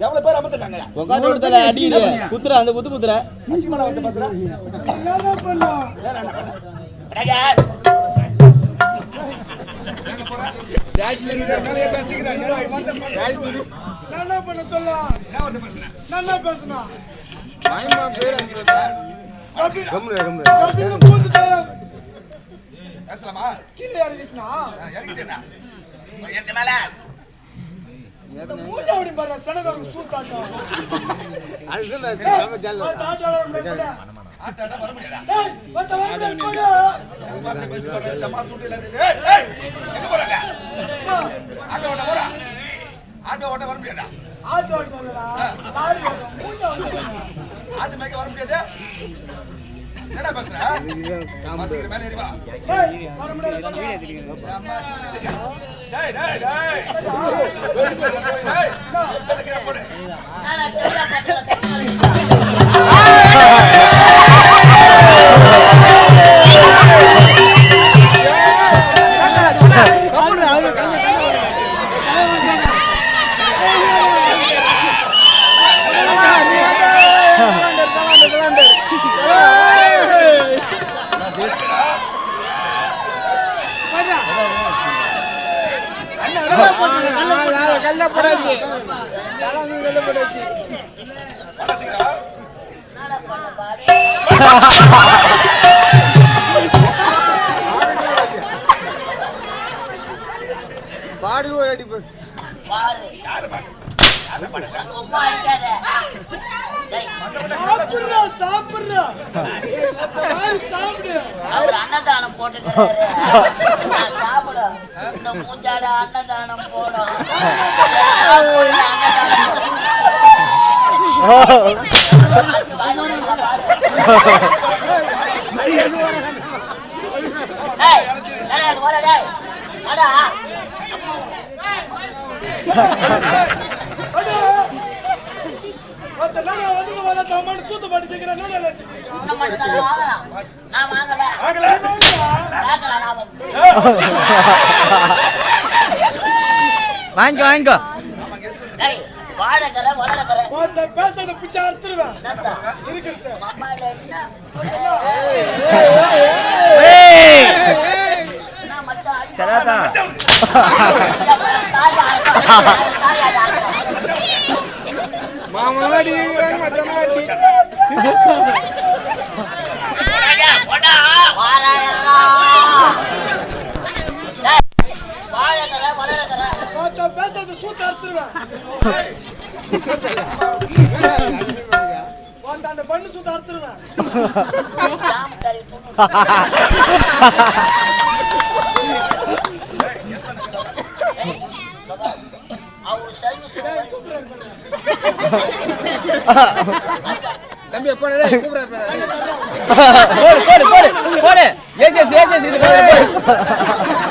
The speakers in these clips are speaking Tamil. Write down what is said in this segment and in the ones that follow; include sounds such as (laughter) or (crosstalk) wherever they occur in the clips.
எவ்வளவு பேர் அமர்ந்துட்டாங்க உட்காந்து கொடுத்தல அடியுது குத்துற அந்த குத்து குத்துற. அசிங்கமான வந்து பேசுற? என்ன பண்ண அடங்க. என்ன பண்ண? சொல்ல என்ன வந்து பேசுற. என்ன பேசணும் பேசலாமா? கீழே இறங்கிட்டுனா? ஆ, இறங்கிட்டேனா? மேல. சூத்தாட்டம் ஆட்டாட வர முடியாதா ஆட்டோ ஓட்ட போறா? ஆட்டோ ஓட்ட வர முடியாதா? ஆட்டு என்னடா பேசுற? மாசிக்கிற மேல ஏறி வா. வர முடியாது அம்மா. டேய் டேய் டேய் டேய் டேய் டேய் கீழே போடு மாசிக்கிறா யாரு பாரு யாரு பாரு சாப்பிடுறா சாப்பிடுறா. மத்த மாதிரி சாப்பிடு. அவர் அன்னதானம் போட்டுக்கிறாரு. நான் சாப்பிட மூஞ்சாட அன்னதானம் போடும் எல்லாம் போய் அன்னதானம் டேய், டேய், அங்க போடா, டேய். வாடா. அடே மத்த பாட்டு வாங்கிக்கோ வாங்கிக்கோ. டேய், வாழைக்கரை, வளரக்கரை. பேசாத பிச்சை அறுத்துருவேன்? இருக்கிறது. சராதா தாலி அறுக்க. கறி துண்ணு. அவரு சர்வீஸ் தம்பி போடு. போடு போடு போடு போடு. எஸ் எஸ் எஸ் எஸ் இது போடு போடு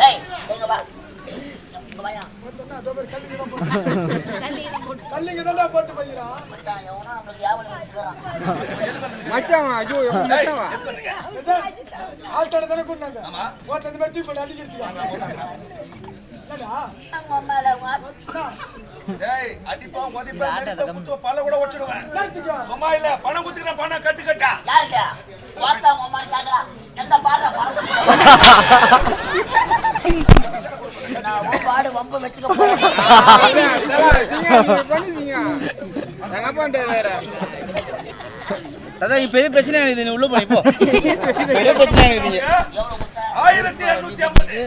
டேய் எங்க வா இங்க வாயா கல்லிங்க தானே போட்டு போய்கிறான் மச்சான் யாவல் வச்சுக்கிறான் ஆள்தான தானே கூட்டினாங்க ஆமா. ஓட்ட அந்த மாதிரி தூக்கி போட்டு அடிக்கிறதுக்கு பல்ல கூட என்னத்துக்கு சும்மா இல்ல பணம் குத்துக்கிறேன் பணம் கட்டு கட்டா. எந்த பாடுற பணம் (laughs) நான் பாடு வம்பு வச்சுக்க போறேன். அதான் இப்ப பெரிய பிரச்சனை இருக்குது நீ உள்ள போய் போ. பெரிய பிரச்சனை இருக்குது எவ்வளவு கொடுத்த ஆயிரத்தி இருநூத்தி ஐம்பது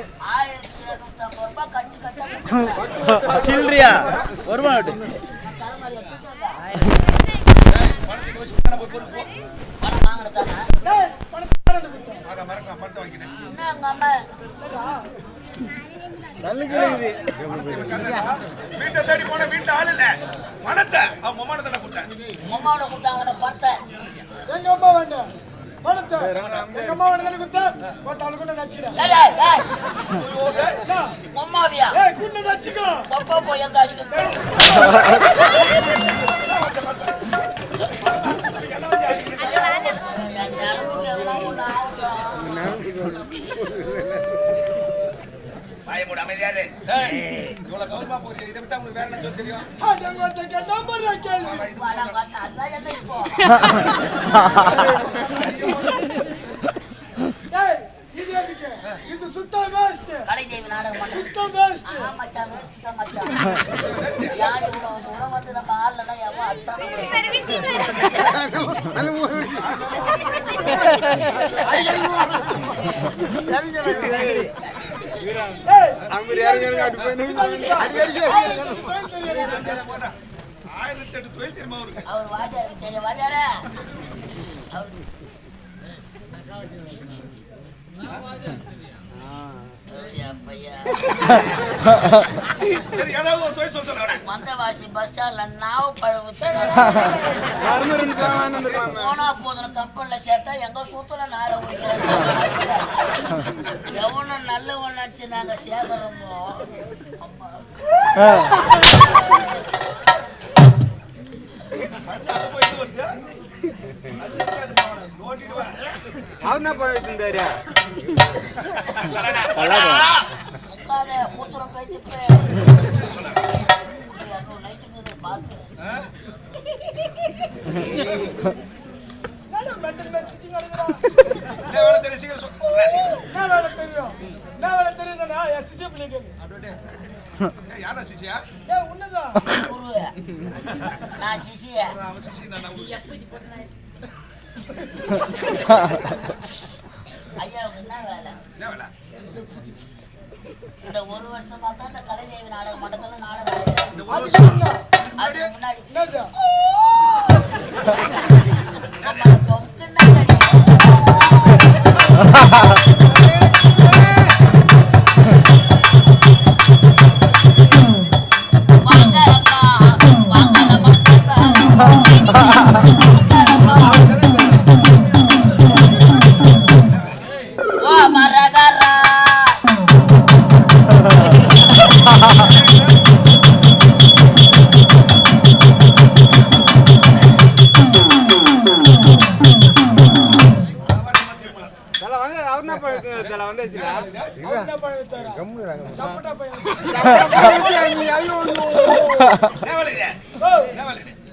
சில்லறியா வருமா பணத்தை வீட்டை தேடி போன வீட்டுல ஆள் இல்ல. பணத்தை அவன் மொமானத்துல கொடுத்தேன் அம்மாவோட கொடுத்தாங்கன்னு பார்த்தேன் எங்க அம்மா வேண்டாம் பணத்தை எங்க அம்மா வேண்டாம் கொடுத்தா பார்த்தாலும் கூட நச்சுடா? அம்மாவியா ஏய் குண்டு நச்சுக்கோ. பொப்போ போய் எங்க அடிக்க என் நரம்புக்கு எல்லாம் ஒண்ணு ஆகுதா? வாயை மூடு, அமைதியா இரு. டேய், இவ்வளவு கௌரவமா போறீங்க. இதை விட்டா உங்களுக்கு வேற என்ன சொல்ல தெரியும்? இது எதுக்கு இது சுத்த வேஸ்ட் கலை தெய்வ நாடகம் சுத்த வேஸ்ட் ஆ, மச்சான், தான் மச்சான். யார் இவ்வளவு தூரம் வந்து நம்ம ஆள்லன்னா எவன் அடிச்சாலும் ஆயிரத்தி எட்டு தொழில் தெரியுமா சரி, ஏதாவது ஒரு தொழில் சொல்ல மந்தவாசி பஸ் ஸ்டாண்ட்ல நாவ போனா போதும் கம்பெனில சேர்த்தா எங்க சூத்துல நார எவனும் நல்லவன் நினைச்சு நாங்க அம்மா. அங்க போயிட்டு மூத்திரம் கழிச்சுட்டு நைட்டுங்கிறது பார்த்து ஆ? என்ன மெண்டல் மேல் சுத்திங்க அடிக்கிறா என்ன வேலை தெரியும்? சீக்கிரம் சொல். என்ன சீக்கிரம்? என்ன வேலை தெரியும் என்ன வேலை தெரியுதுன்னா என் சிசி பிள்ளைக்கு அப்படியே. ஏய், யாரா சிசியா? ஏ உன்னதான் குரு நான் சிசிய அவன் சிசி, நான் அவன். ஐயாவுக்கு என்ன வேலை என்ன வேலை? இந்த ஒரு வருஷமா தான் இந்த கலைதேவி நாடக நாடகம் முன்னாடி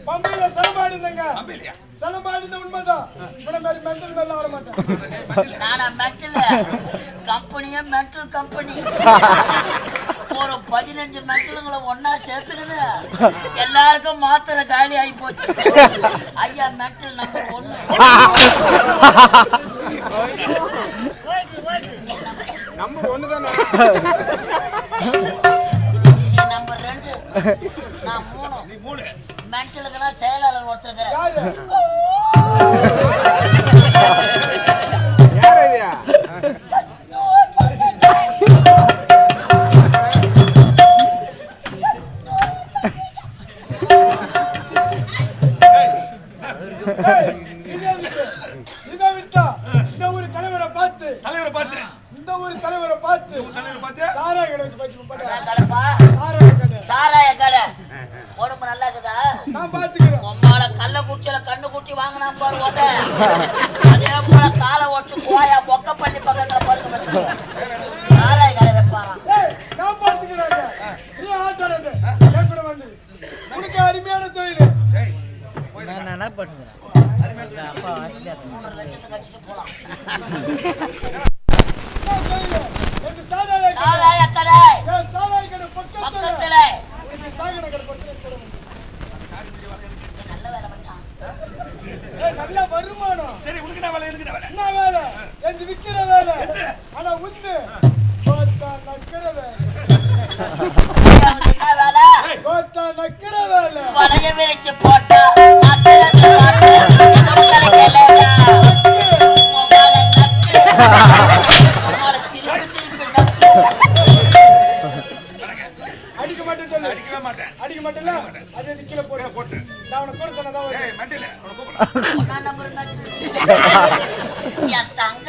பம்பையில சிரமம் இருந்தங்க அம்பி இல்லையா? சிரமம் இருந்த உண்மைதான் இவனை மாதிரி மெண்டல் மேல வர மாட்டேன் நானா மென்டல் கம்பெனியே மென்டல் கம்பெனி ஒரு பதினஞ்சு மென்டலுங்களை ஒன்னா சேர்த்துக்கின்னு எல்லாருக்கும் மாத்திரை காலி ஆகி போச்சு. ஐயா மென்டல் நம்பர் ஒண்ணு நம்பர் ரெண்டு நான் மூணு நீ மூணு. மென்டலுக்குனா செயலாளர் ஒருத்தருக்கிற யாரு ஏய், தலைவரை பார்த்து ஊர் தலைவரை பார்த்து தலைவரை பார்த்து? சாராய கடை வச்சு கடைப்பா சாராய கடை. சாராய கடை. உடம்பு நல்லா இருக்குதா? நான் பாத்துக்கிறேன். உம்மால கள்ள குச்சியில கண்ணு குட்டி வாங்கினா பாரு அதே போல காலை ஒட்டு கோயா பொக்க பள்ளி பக்கத்துல படுக்க வச்சு சாராய கடை வைப்பாராம். நான் பாத்துக்கிறேன் நீ ஆட்டானது என் கூட வந்து உனக்கு அருமையான தொழில். ஏய், போயிரு. மூணு லட்சத்துக்கு வச்சுட்டு போலாம் (laughs) என்ன தொழில் எனக்கு சாராய கடை சாராய கடை என் சாராய கடை பக்கத்துல. பக்கத்துல. நல்ல வருமானம். சரி உனக்கு வேலை எனக்கு என்ன வேலை. என்ன வேலை எந்த விக்கிற வேலை ஆனா உண்டு கோத்தா நக்கிற வேலை கோத்தா நக்கிற வேலை வளைய விரிச்சு போட்டா. சொல்லு மாட்டேன். அடிக்க மாட்டேல அது அது கீழே போடு. போட்டு. நான் உனக்கு கூட சொன்னதா ஏய் மண்டில நான் நம்பர் நச்சு யா தங்க